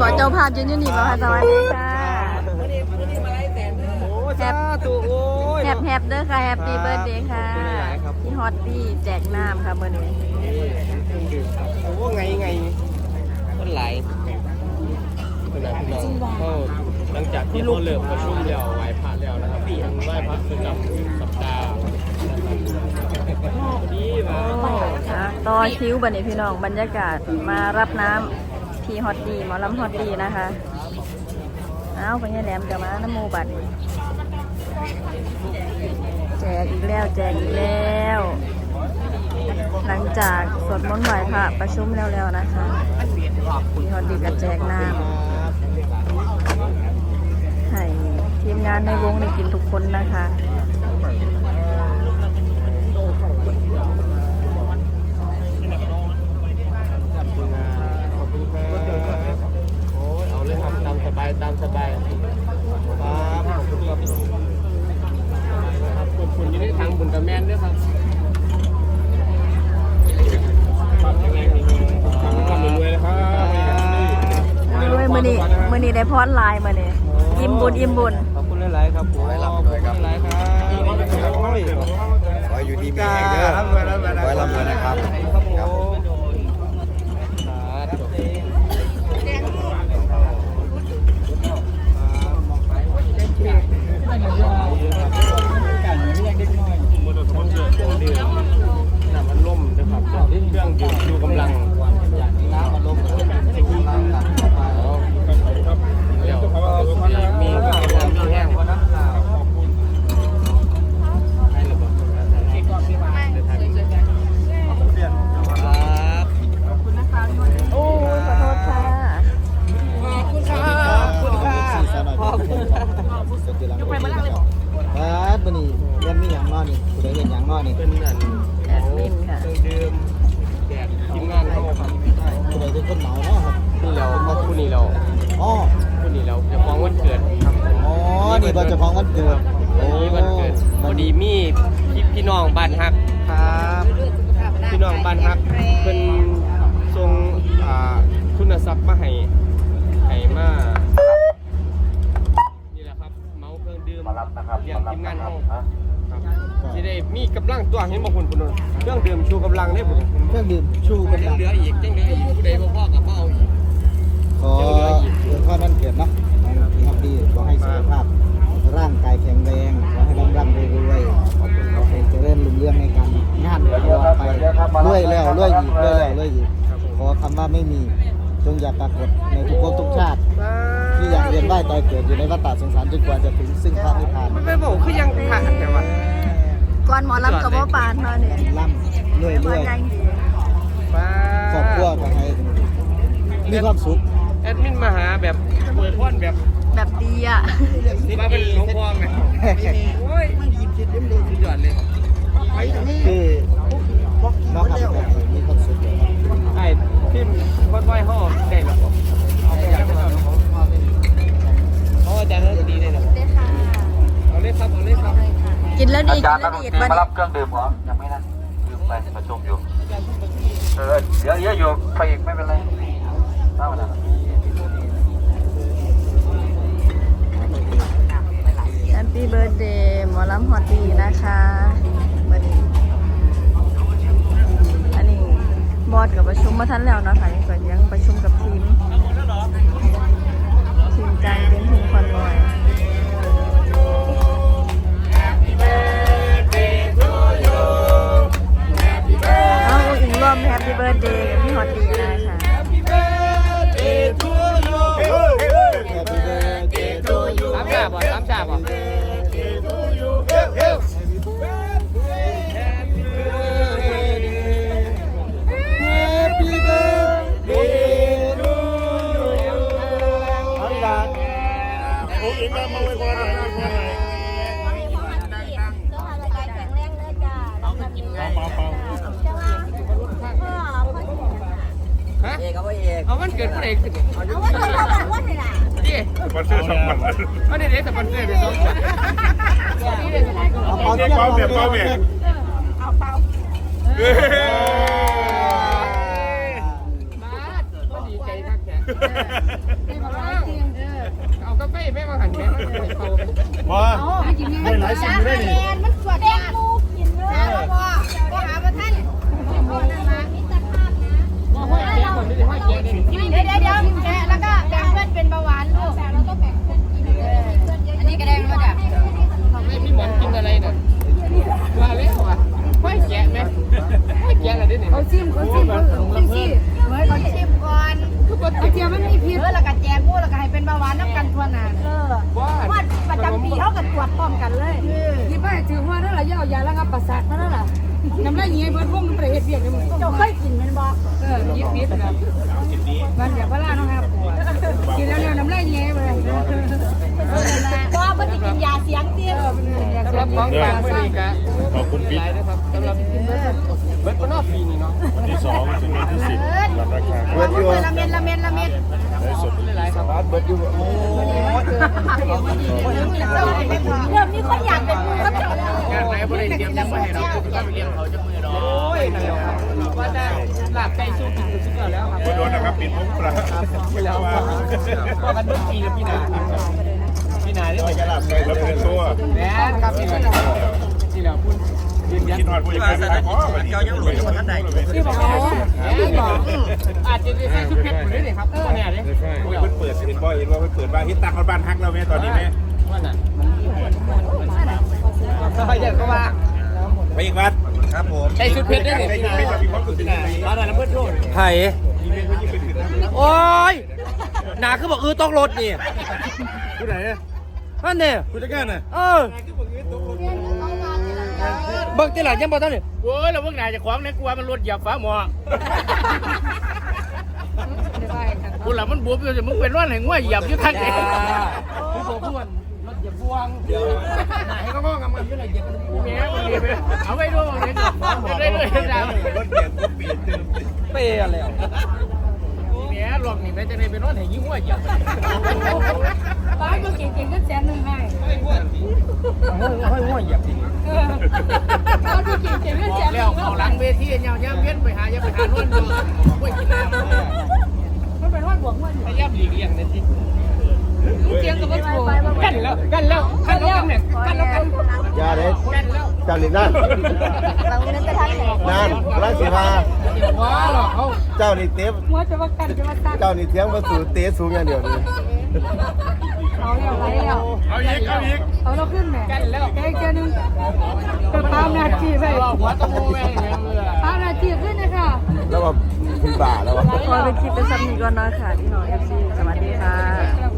บอกเจ้าภาพยืนอยู่นี่บอกค่ะสวัสดีค่ะโอ้สาธุโอ้ยแฮปแฮปเด้อค่ะแฮปปี้เบิร์ดเดย์ค่ะครับพี่ฮอตตี้แจกน้ำค่ะเมื่อนี้โอ้ไงไงคนไหลายคนไหนพี่น้องก็หลังจากที่เราเลิกประชุมแล้วไหว้พระแล้วนะครับปีนไหว้พระประจำสัปดาห์นะครับดีมาต่อคิวบันนี้พี่น้องบรรยากาศมารับน้ำ พีฮอตดีหมอลำฮอตดีนะคะเอ้าพญาแหลมกับมาน้ำหมูบัตรแจกอีกแล้วแจกอีกแล้ว หลังจากสวดมนต์ไหว้พระประชุมแล้วๆนะคะพีฮอตดีกับแจกน้ำให้ทีมงานในวงได้กินทุกคนนะคะ ขอบคุณครับโอ้ยเอาเลยครับตามสบายตามสบายครับขอบคุณครับครับขอบคุณอยี่ในทางบุญกับแม่นด้วยครับครับยังไงมีทำทำรวยๆนะครับ ด้วยมือนี้ มือนี้ได้พอดไลน์มาเนี่ยอิ่มบุญอิ่มบุญขอบคุณหลายๆครับผมขอบคุณหลายๆครับโอ้ยขอให้อยู่ดีมีแรงเด้อานฮักเป็นส่งอ่าทุนทรัพย์มาให้ให้มานี่แหละครับเมาเครื่องดื่มมารับนะครับเรียงทีมงานเขาครับที่ได้มีกำลังตัวเห็นบางคนคนนึงเครื่องดื่มชูกำลังได้ผมเครื่องดื่มชูกำลังเหลืออีกยังเหลืออีก ดไปรวยแล้วรวยอีกรวยแล้วรวยอีกขอคำว่าไม่มีจงอย่าปรากฏในทุกภพทุกชาติ ที่อยากเรียนได้ตายเกิดอยู่ในวัฏฏะสงสารจนกว่าจะถึงซึ่งพระนิพพานมันไปบอกคือยังผ่านแต่ว่าก่อนหมอลำกับว่าปานเนาะเนี่ยล่ำรวยรพอวยยังดีครอบครัวก็ให้มีความสุขแอดมินมาหาแบบเปิดพ่อนแบบแบบดีอะมาเป็นหลวงพ่อไงโอ้ยมันยิ้มชิดเล่มเลยสุดยอดเลยคือ น้องครับแบบมีความสุขไอ้ที่ค่อยๆห่อได้หรอเอาไปอยากได้หรอเขาอาจารย์ดีเลยนะเอาเลยครับเอาเลยครับกินแล้วดีอากิจารนย์แล้นักดนตรีมารับเครื่องดื่มเหรอยังไม่นั่นลืมไปประชุมอยู่เออเดี๋ยวเดี๋ยวอยู่ไปอีกไม่เป็นไรเท่านั้นแฮปปี้เบิร์ดเดย์หมอลำฮอตดีนะคะมื่อนี้อันนี้ บอสกับประชุมมาทันแล้วเนาะคะยังก่อนยังประชุมกับทีมทีมใจเป็นทีมคอนลอยเอาอีกรอบแฮปปี้เบิร์ดเดย์กับพี่ฮอตดี ฮะเอาวันเกิดผู้ใดขึ้นเอาอยู่ดิสปอนเซอร์สองพันอันนี้เด็กสปอนเซอร์เด็กสองพันนี่เด็กสปอนเซอร์เอาเป้าเบียบเป้าเบียบบาสก็ดีใจทักแกเอากาแฟไม่มาหันแม่มาใส่เปาไปว่าได้หลายสิ่งได้นี่มันสวด เป็นเบาหวานน้ำกันทั่วหน้าเออว่าว่าประจำปีเขากับตรวจพร้อมกันเลยยี่ป้าถือว่านั่นแหละย่ายาแล้วก็ประสาทนั่นแหละน้ำลายเงี้ยเบิดพวกมันประเฮ็ดเบียกเลยมึงเจ้าเคยกินมันบ่เออยิบยิบนะมันอย่าพลาดน้องครับปวดกินแล้วเนี่ยน้ำลายเงี้ยไปเลยก็เพิ่นสิกินยาเสียงเตี้ยสำหรับของฝากไม่ดีกะขอบคุณปิ๊หลายนะครับสำหรับเบิร์ดปนอกปีนี่เนาะวันที่สองถึงวันที่สิบรับราคาเบิดอยู่ละเม็ดละเม็ดละเม็ดได้สดหลายครับเบิดอยู่โอ้ยเริ่มมีคนอยากเป็นมือกับเจ้าแล้วงานไหนบริเตรียมยังไม่ให้เราก็ไปเลี้ยงเขาจะมือดอกโอ้ยนั่นแหลับว่าได้ลาบไก่สู้กินสุดยอดแล้วครับโดนนะครับปิดมุ้งปลาไปแล้วว่ากันเมื่อปีแล้วพี่นาพี่นาได้ไปกระลาบไก่แล้วเป็นตัวแม่ครับพี่นาที่เราพูดยืนยันอดผู้จัดการขายของเก่ายังหลุดมาท่านใดที่บอกอ๋ออาจจะได้ใส่ชุดเพชรหมดเลยครับแน่เลยเพิ่นเปิด เห็นบ่เห็นว่าเพิ่นเปิดบ้านฮิตตาเขาบ้านฮักแล้วแม่ตอนนี้แม่ว่าน่ะก็ไปเด็กก็ว่าไปอีกวัดครับผมใส่ชุดเพชรได้เลยได้พี่นาไม่มีความสุขที่ไหนตอนนั้นเพื่อนโทษไผ่โอ้ยหนาคือบอกเออต้องรถนี่ผู้ไหนนั่นเนี่ยผู้จัดการน่ะเออเบิกที่หลังยังบอกท่านนี่โอ้ยเราพวกนายจะคว้างในกลัวมันรถเหยียบฟ้าหมอ กูหลับมันบวมอยู่มึงเป็นร้อนแห่งว่าเหยียบอยู่ทางไหนมึงบอกพวนรถเหยียบพวงไหนก็งองมันอยู่ไหนเหยียบแม่มันดีไปเอาไว้ด้วยเลยได้ด้วยได้รถเกียร์ก็ปีนตึ้งเป้อะไรอะแม่หลอกนี่แม่จะได้เป็นร้อนแห่งยิ่งว่าเหยียบป้าก็เก่งๆก็แสนหนึ่งให้ห้อยห้อยเหยียบจริงป้าก็เก่งๆก็แสนหแล้วนึ่งเขาหลังเวทีเนี่ยย่ำเย็นไปหาย่ำไปหานวลดูห้วยกินน้ำมันเป็นว่า บวกมันพยายามหลีกเลี่ยงเนี่ยสิเกียงกับวัตถุกันแล้วกันแล้วกันแล้วกันเนี่ยกันแล้วกันอย่าเด้กันเจ้าหลินนั่นเราเน้นไปทางไหนนั่นร้านสีพาว้าหรอเขาเจ้านี่เต็มหัวจะว่ากันจะว่าตันเจ้านี่เทียงมาสู่เตะสูงอย่างเดียวนี่เอาแล้วไปแล้วเอาอีกเอาอีกเอาเราขึ้นแม่กันแล้วแกอีกนึงก็ตามนาทีไปหัวตะโมแม่งเลยตามนาทีขึ้นนะคะแล้วว่ คุณบ่าแล้วว่าขอเป็นคลิปเป็นซัมนีก่อนเนาะค่ะพี่น้องเอฟซีสวัสดีค่ะ